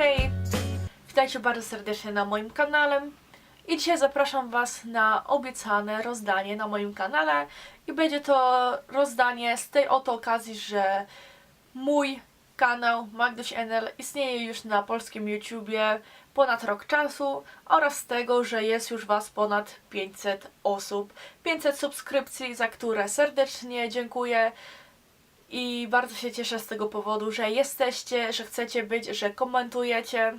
Hej! Witajcie bardzo serdecznie na moim kanale. I dzisiaj zapraszam Was na obiecane rozdanie na moim kanale. I będzie to rozdanie z tej oto okazji, że mój kanał Magduś NL istnieje już na polskim YouTubie ponad rok czasu oraz z tego, że jest już Was ponad 500 osób. 500 subskrypcji, za które serdecznie dziękuję. I bardzo się cieszę z tego powodu, że jesteście, że chcecie być, że komentujecie.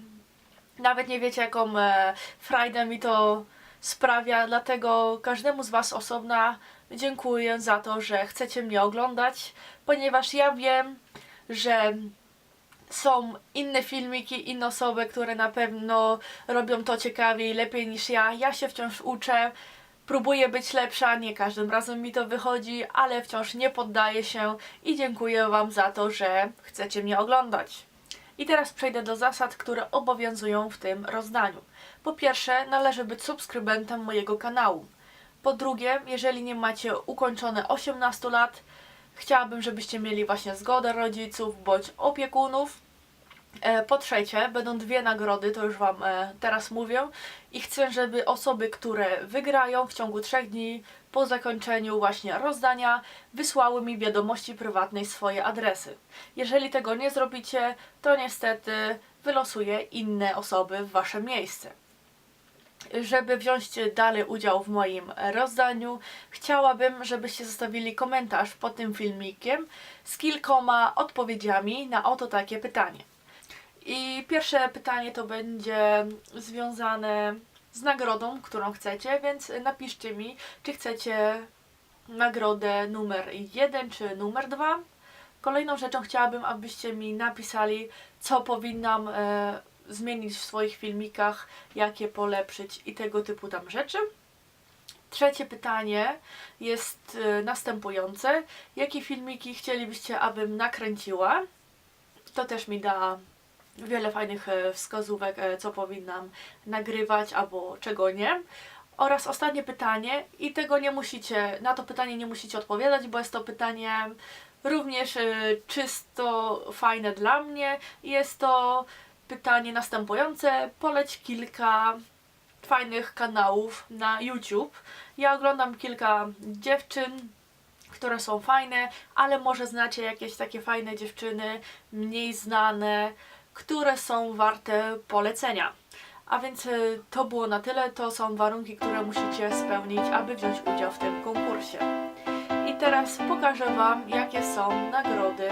Nawet nie wiecie, jaką e, frajdę mi to sprawia, dlatego każdemu z Was osobna dziękuję za to, że chcecie mnie oglądać, ponieważ ja wiem, że są inne filmiki, inne osoby, które na pewno robią to ciekawiej, lepiej niż ja. Ja się wciąż uczę, próbuję być lepsza, nie każdym razem mi to wychodzi, ale wciąż nie poddaję się i dziękuję Wam za to, że chcecie mnie oglądać. I teraz przejdę do zasad, które obowiązują w tym rozdaniu. Po pierwsze, należy być subskrybentem mojego kanału. Po drugie, jeżeli nie macie ukończone 18 lat, chciałabym, żebyście mieli właśnie zgodę rodziców bądź opiekunów. E, Po trzecie, będą dwie nagrody, to już Wam e, teraz mówię. I chcę, żeby osoby, które wygrają w ciągu trzech dni po zakończeniu właśnie rozdania, wysłały mi wiadomości prywatnej swoje adresy. Jeżeli tego nie zrobicie, to niestety wylosuję inne osoby w Wasze miejsce. Żeby wziąć dalej udział w moim rozdaniu, chciałabym, żebyście zostawili komentarz pod tym filmikiem z kilkoma odpowiedziami na oto takie pytanie. I pierwsze pytanie to będzie związane z nagrodą, którą chcecie, więc napiszcie mi, czy chcecie nagrodę numer 1 czy numer 2. Kolejną rzeczą chciałabym, abyście mi napisali, co powinnam e, zmienić w swoich filmikach, jakie polepszyć i tego typu tam rzeczy. Trzecie pytanie jest e, następujące. Jakie filmiki chcielibyście, abym nakręciła? To też mi da wiele fajnych e, wskazówek, e, co powinnam nagrywać albo czego nie. Oraz ostatnie pytanie, i tego nie musicie, na to pytanie nie musicie odpowiadać, bo jest to pytanie również e, czysto fajne dla mnie. Jest to pytanie następujące: poleć kilka fajnych kanałów na YouTube. Ja oglądam kilka dziewczyn, które są fajne, ale może znacie jakieś takie fajne dziewczyny, mniej znane, które są warte polecenia. A więc y, to było na tyle. To są warunki, które musicie spełnić, aby wziąć udział w tym konkursie. I teraz pokażę Wam, jakie są nagrody